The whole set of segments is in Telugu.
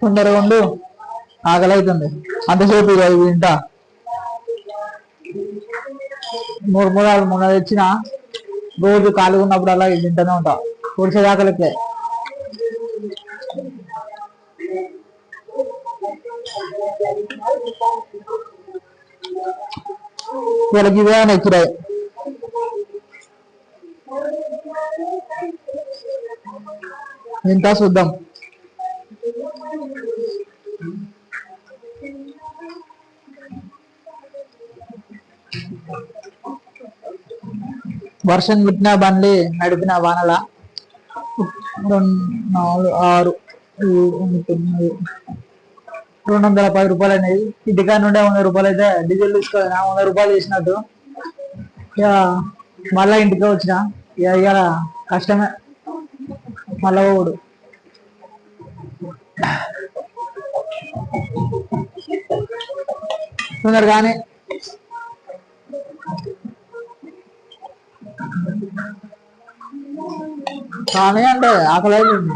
తొందరగా ఉండు. ఆకలి అవుతుంది అంతసేపు ఇక తింటా. మూడు మూడాలు మొన్న తెచ్చిన రోజు ఖాళీగా ఉన్నప్పుడు అలా తింటూనే ఉంటా. పొడిచే ఆకలికే వీళ్ళకి ఇవే నచ్చిరాయి ఇంత చూద్దాం. వర్షం పుట్టిన బండ్లి నడిపిన వానల? రెండు నాలుగు ఆరు తొమ్మిది రెండు వందల పది రూపాయలు అనేది ఇంటికా నుండే వంద రూపాయలు అయితే డీజిల్ తీసుకోవాలి వంద రూపాయలు చేసినట్టు ఇక మళ్ళా ఇంటికి వచ్చిన. ఇక ఇవాళ కష్టమే. మళ్ళా పోడు తొందరగానే కానీ అంటే ఆకలి అవుతుంది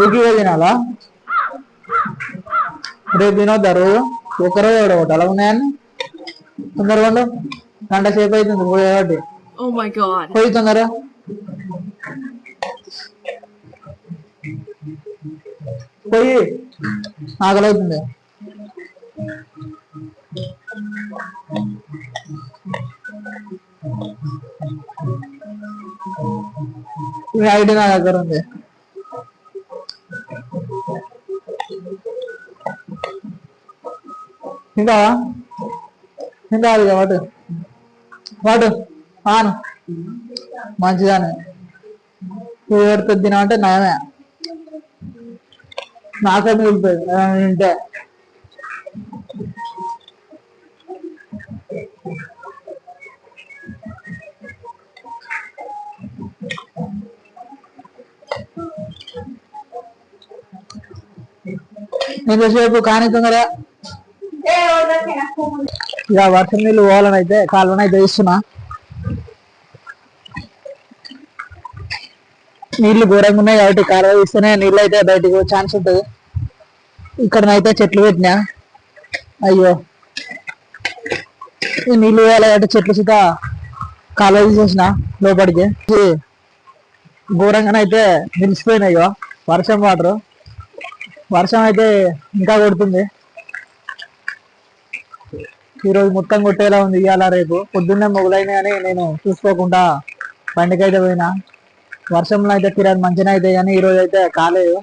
ఊకి తినాలా రేపు తినొద్దా రోజు ఒక్కరోజు ఒకటి అలా ఉన్నాయని? తొందరగా ఉండు. గంట సేపు అవుతుంది పోయి కాబట్టి Oh. పోయి తొందరగా. పోయి. ఆకలి అవుతుంది ఈ ఐడి నా దగ్గర ఉంది. ఇంకా? ఇంకా అది వాటు వాటు ఆను. మంచిదానే. ఎవరితో తినా అంటే నయమే. నాకే మిగిలిపోయింది. ఉంటే ఎంతసేపు కానీ తొందరగా ఇక వర్షం నీళ్ళు పోవాలని అయితే కాలువన అయితే ఇస్తున్నా నీళ్ళు ఘోరంగా ఉన్నాయి కాబట్టి కాలువ ఇస్తేనే నీళ్ళు అయితే బయటకు ఛాన్స్ ఉంటుంది. ఇక్కడనైతే చెట్లు పెట్టినా. అయ్యో. ఈ నీళ్ళు పోవాలి కాబట్టి చెట్లు సుతా కాలువ తీసేసిన లోపలికి. ఘోరంగానైతే నిలిచిపోయినాయి వర్షం వాటర్. వర్షం అయితే ఇంకా కొడుతుంది. ఈరోజు మొత్తం కొట్టేలా ఉంది ఇవాళ రేపు. పొద్దున్నే మొదలైనా కానీ నేను చూసుకోకుండా బండికి అయితే పోయినా. వర్షంలో అయితే కిరాయి మంచిగా అయితే కానీ ఈరోజు అయితే కాలేదు.